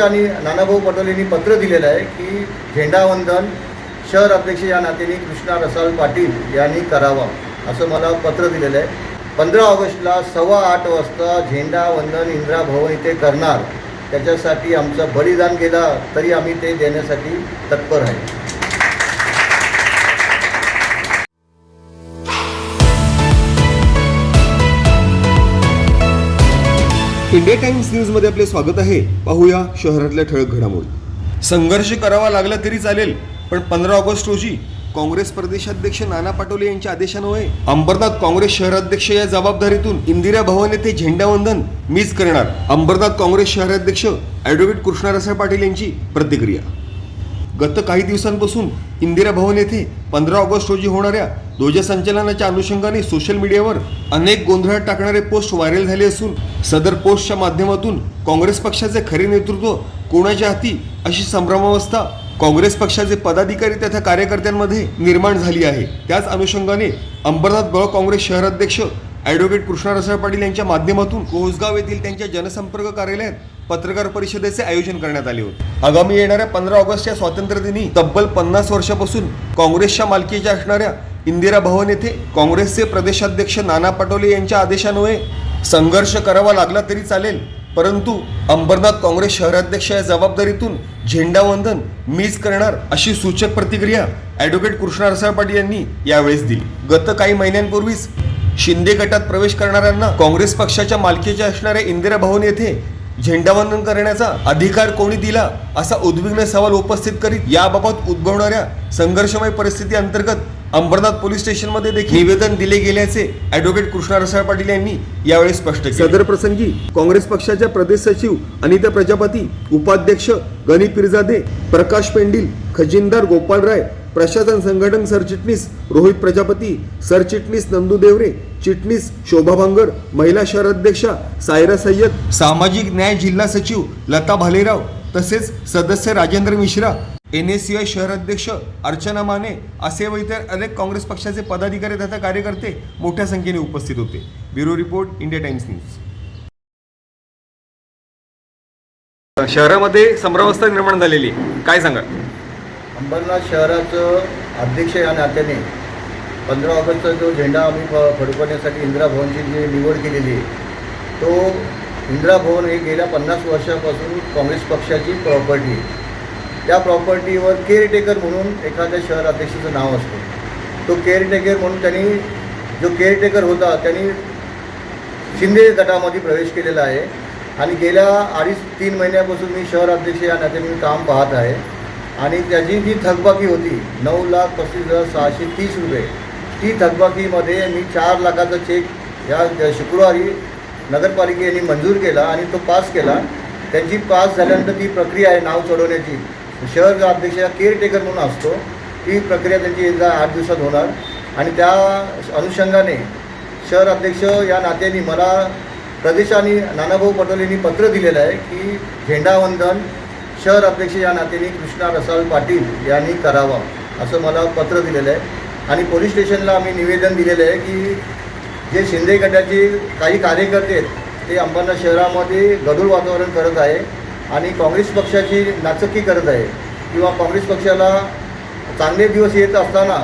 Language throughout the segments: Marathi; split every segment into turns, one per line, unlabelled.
प्रदेशाने नानाभाऊ पटोलेंनी पत्र दिलेलं आहे की झेंडावंदन शहर अध्यक्ष या नात्याने कृष्णा रसाळ पाटील यांनी करावा असं मला पत्र दिलेलं आहे. पंधरा ऑगस्टला सव्वा आठ वाजता झेंडावंदन इंदिरा भवन इथे करणार. त्याच्यासाठी आमचं बलिदान गेला तरी आम्ही ते देण्यासाठी तत्पर आहे.
इंडिया टाइम्स न्यूजमध्ये आपले स्वागत आहे. पाहूया शहरातल्या ठळक घडामोडी. संघर्ष करावा लागला तरी चालेल पण पंधरा ऑगस्ट रोजी काँग्रेस प्रदेशाध्यक्ष नाना पाटोले यांच्या आदेशान्वये अंबरनाथ काँग्रेस शहराध्यक्ष या जबाबदारीतून इंदिरा भवन येथे झेंडावंदन मीच करणार. अंबरनाथ काँग्रेस शहराध्यक्ष ॲडव्होकेट कृष्णारसाळ पाटील यांची प्रतिक्रिया. गत काही दिवसांपासून इंदिरा भवन येथे पंधरा ऑगस्ट रोजी होणाऱ्या ध्वजसंचलनाच्या अनुषंगाने सोशल मीडियावर अनेक गोंधळात टाकणारे पोस्ट व्हायरल झाले असून सदर पोस्टच्या माध्यमातून काँग्रेस पक्षाचे खरे नेतृत्व कोणाच्या हाती अशी संभ्रमावस्था काँग्रेस पक्षाचे पदाधिकारी तथा कार्यकर्त्यांमध्ये निर्माण झाली आहे. त्याच अनुषंगाने अंबरनाथ ब्लॉक काँग्रेस शहराध्यक्ष ॲडव्होकेट कृष्णा पाटील यांच्या माध्यमातून कोसगाव येथील त्यांच्या जनसंपर्क कार्यालयात पत्रकार परिषदेचे आयोजन करण्यात आले होते. आगामी येणाऱ्या पंधरा ऑगस्टच्या स्वातंत्र्यदिनी तब्बल पन्नास वर्षापासून काँग्रेसच्या मालकीच्या असणाऱ्या इंदिरा भवन येथे काँग्रेसचे प्रदेशाध्यक्ष नाना पटोले यांच्या आदेशान्वये संघर्ष करावा लागला तरी चालेल परंतु अंबरनाथ काँग्रेस शहराध्यक्ष या जबाबदारीतून झेंडावंदन मीच करणार अशी सूचक प्रतिक्रिया ॲडव्होकेट कृष्णा रसाळ पाटील यांनी यावेळेस दिली. गत काही महिन्यांपूर्वीच शिंदे गटात प्रवेश करणाऱ्यांना काँग्रेस पक्षाच्या मालकीच्या असणाऱ्या इंदिरा भवन येथे झेंडावंदन करण्याचा अधिकार कोणी दिला असा उद्विग्न सवाल उपस्थित करीत याबाबत उद्भवणाऱ्या संघर्षमय परिस्थिती अंतर्गत अंबरनाथ पोलीस स्टेशनमध्ये देखील निवेदन दिले गेल्याचे ॲडव्होकेट कृष्णा रसाळ पाटील यांनी यावेळी स्पष्ट केले. सदर प्रसंगी काँग्रेस पक्षाच्या प्रदेश सचिव अनिता प्रजापती उपाध्यक्ष गणी पिरजादे प्रकाश पेंडील खजिनदार गोपाल राय प्रशासन संघटन सरचिटणीस रोहित प्रजापती सरचिटणीस नंदू देवरे चिटणीस शोभा भांगर महिला शहराध्यक्षा सायरा सय्यद सामाजिक न्याय जिल्हा सचिव लता भालेराव तसेच सदस्य Rajendra Mishra N S C I शहराध्यक्ष अर्चना माने असे व इतर अनेक काँग्रेस पक्षाचे पदाधिकारी तथा कार्यकर्ते मोठ्या संख्येने उपस्थित होते. Bureau report India Times news. शहरामध्ये संभ्रमावस्था निर्माण झालेली काय सांगा
अंबरनाथ शहराचं अध्यक्ष या नात्याने पंधरा ऑगस्टचा जो झेंडा आम्ही फ- फडकवण्यासाठी इंदिरा भवनची जी निवड केलेली आहे तो इंदिरा भवन हे गेल्या पन्नास वर्षापासून काँग्रेस पक्षाची प्रॉपर्टी आहे. त्या प्रॉपर्टीवर केअरटेकर म्हणून एखाद्या शहर अध्यक्षाचं नाव असतं. तो केअरटेकर म्हणून त्यांनी जो केअरटेकर होता त्यांनी शिंदे गटामध्ये प्रवेश केलेला आहे. आणि गेल्या अडीच तीन महिन्यापासून मी शहर अध्यक्ष या नात्याने मी काम पाहत आहे. आणि त्याची जी थकबाकी होती नऊ लाख पस्तीस हजार सहाशे तीस रुपये ती थकबाकीमध्ये मी चार लाखाचा चेक या शुक्रवारी नगरपालिकेने मंजूर केला आणि तो पास केला. त्यांची पास झाल्यानंतर ती प्रक्रिया आहे नाव चढवण्याची. शहर अध्यक्ष केअरटेकर म्हणून असतो. ती प्रक्रिया त्यांची एकदा आठ दिवसात होणार. आणि त्या अनुषंगाने शहर अध्यक्ष या नात्याने मला प्रदेशाने नानाभाऊ पटोलेंनी पत्र दिलेलं आहे की झेंडावंदन शहर अध्यक्ष या नात्याने कृष्णा रसाळ पाटील यांनी करावा असं मला पत्र दिलेलं आहे. आणि पोलीस स्टेशनला आम्ही निवेदन दिलेलं आहे की जे शिंदे गटाचे काही कार्यकर्ते आहेत ते अंबरनाथ शहरामध्ये गढूळ वातावरण करत आहे आणि काँग्रेस पक्षाची नाचकी करत आहे किंवा काँग्रेस पक्षाला चांगले दिवस येत असताना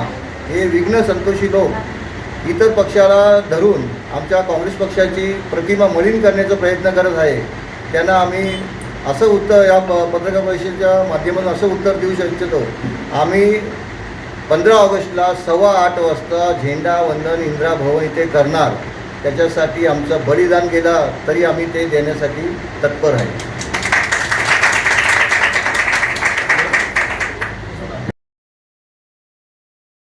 हे विघ्न संतोषी लोक इतर पक्षाला धरून आमच्या काँग्रेस पक्षाची प्रतिमा मलिन करण्याचा प्रयत्न करत आहे त्यांना आम्ही असं उत्तर या प पत्रकार परिषदेच्या माध्यमातून असं उत्तर देऊ इच्छितो आम्ही पंधरा ऑगस्टला सव्वा आठ वाजता झेंडा वंदन इंदिरा भवन इथे करणार. त्याच्यासाठी आमचं बलिदान गेला तरी आम्ही ते देण्यासाठी तत्पर आहे.